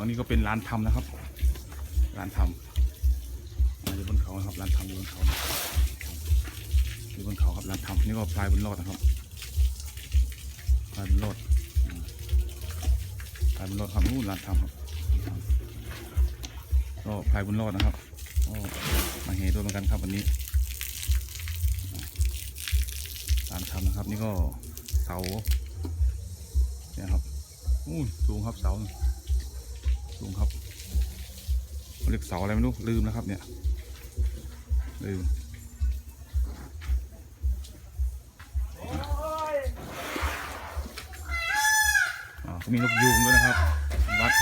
ฝั่งนี้ก็เป็นร้านทำนะครับ ร้านทำอ่าอยู่บนเขาครับ ร้านทำอยู่บนเขาอยู่บนเขาครับร้านทำนี่ก็พลายบนรอดนะครับพลายบนรอดอืมพลายบนรอดครับนู่นร้านทำครับก็พลายบนรอดนะครับก็มาเฮด้วยเหมือนกันครับวันนี้ร้านทำนะครับ นี่ก็เสาเนี่ยครับอู้สูงครับเสา สูงครับเรียกเสาอะไรไม่รู้ลืมนะครับ เนี่ยลืมอ่ามีนกยูงด้วยนะครับวัด